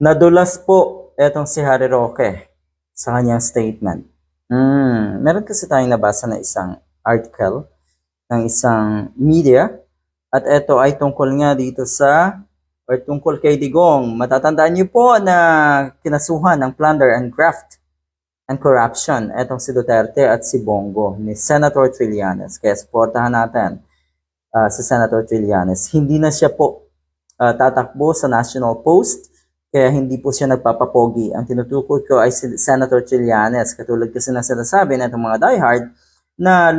Nadulas po etong si Harry Roque sa kanyang statement. Hmm, meron kasi tayong nabasa na isang article ng isang media at ito ay tungkol nga dito sa or tungkol kay Digong. Matatandaan niyo po na kinasuhan ng plunder and graft and corruption etong si Duterte at si Bongo ni Senator Trillanes. Kaya supportahan natin ah, si Senator Trillanes. Hindi na siya po ah, tatakbo sa national post kaya hindi po siya nagpapapogi. Ang tinutukoy ko ay si Senator Trillanes. Katulad kasi na sinasabi na itong mga diehard na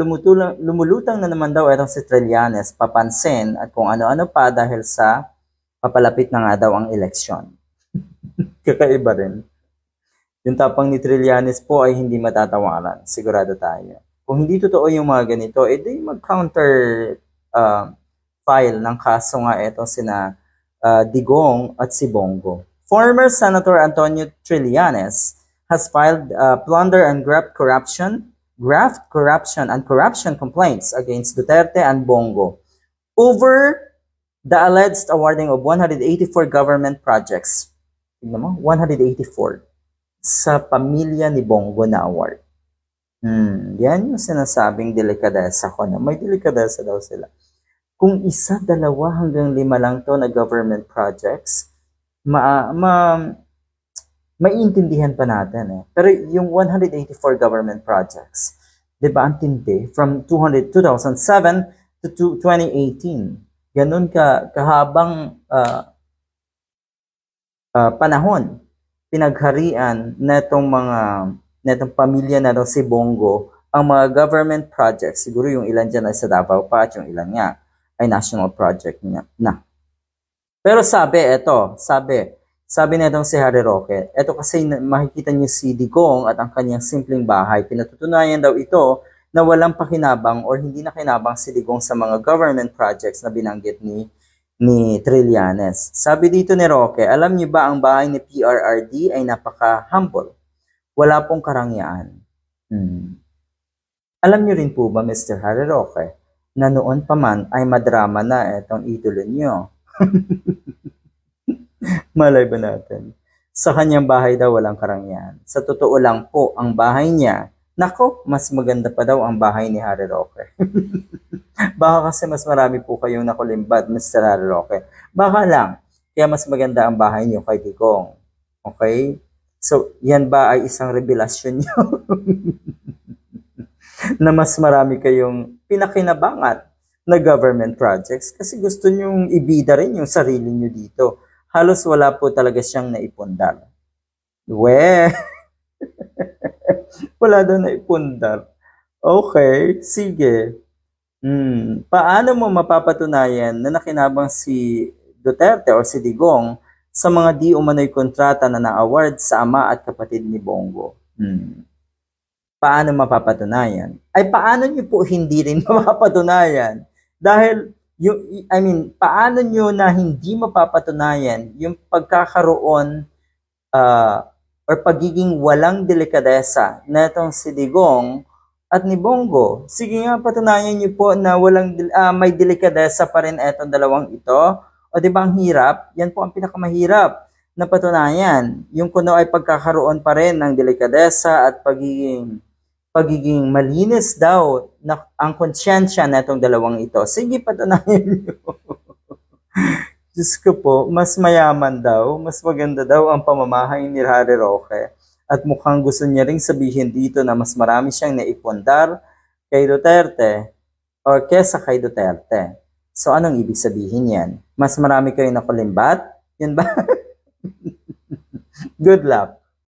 lumulutang na naman daw itong si Trillanes papansin at kung ano-ano pa dahil sa papalapit na nga daw ang eleksyon. Kakaiba rin. Yung tapang ni Trillanes po ay hindi matatawaran. Sigurado tayo. Kung hindi totoo yung mga ganito, edi mag-counter uh, file ng kaso nga ito sina uh, Digong at si Bongo. Former Senator Antonio Trillanes has filed uh, plunder and graft corruption, graft corruption and corruption complaints against Duterte and Bongo over the alleged awarding of 184 government projects. Tignan mo, 184 sa pamilya ni Bongo na award. Hmm, yan yung sinasabing delikadesa ko na may delikadesa daw sila. Kung isa, dalawa hanggang lima lang to na government projects, ma, ma, maiintindihan pa natin eh. Pero yung 184 government projects, di ba ang tindi? From 200, 2007 to two- 2018. Ganun ka, kahabang ah, ah, panahon pinagharian netong mga netong pamilya na si Bongo ang mga government projects. Siguro yung ilan dyan ay sa Davao pa at yung ilan nga ay national project niya na. Pero sabi, eto, sabi, sabi na itong si Harry Roque, eto kasi makikita niyo si Digong at ang kanyang simpleng bahay. Pinatutunayan daw ito na walang pakinabang or hindi na kinabang si Digong sa mga government projects na binanggit ni ni Trillanes. Sabi dito ni Roque, alam niyo ba ang bahay ni PRRD ay napaka-humble. Wala pong karangyaan. Hmm. Alam niyo rin po ba, Mr. Harry Roque, na noon pa man ay madrama na itong idolo niyo. Malay ba natin? Sa kanyang bahay daw walang karangyaan. Sa totoo lang po, ang bahay niya, nako, mas maganda pa daw ang bahay ni Harry Roque. Baka kasi mas marami po kayong nakulimbad, Mr. Harry Roque. Baka lang, kaya mas maganda ang bahay niyo kay Digong. Okay? So, yan ba ay isang revelasyon niyo? na mas marami kayong pinakinabangan na government projects kasi gusto niyong ibida rin yung sarili niyo dito. Halos wala po talaga siyang naipundar. We! wala daw naipundar. Okay, sige. Hmm, paano mo mapapatunayan na nakinabang si Duterte o si Digong sa mga di umano'y kontrata na na-award sa ama at kapatid ni Bongo? Hmm. Paano mapapatunayan? Ay paano niyo po hindi rin mapapatunayan? Dahil yung I mean, paano niyo na hindi mapapatunayan yung pagkakaroon ah, or pagiging walang delikadesa na itong si Digong at ni Bongo. Sige nga, patunayan niyo po na walang ah, may delikadesa pa rin etong dalawang ito. O di ba ang hirap? Yan po ang pinakamahirap na patunayan. Yung kuno ay pagkakaroon pa rin ng delikadesa at pagiging pagiging malinis daw na ang konsyensya na itong dalawang ito. Sige, patunayan niyo. Diyos ko po, mas mayaman daw, mas maganda daw ang pamamahay ni Harry Roque. At mukhang gusto niya ring sabihin dito na mas marami siyang naipundar kay Duterte or kesa kay Duterte. So anong ibig sabihin yan? Mas marami kayong nakulimbat? Yun ba? Good luck.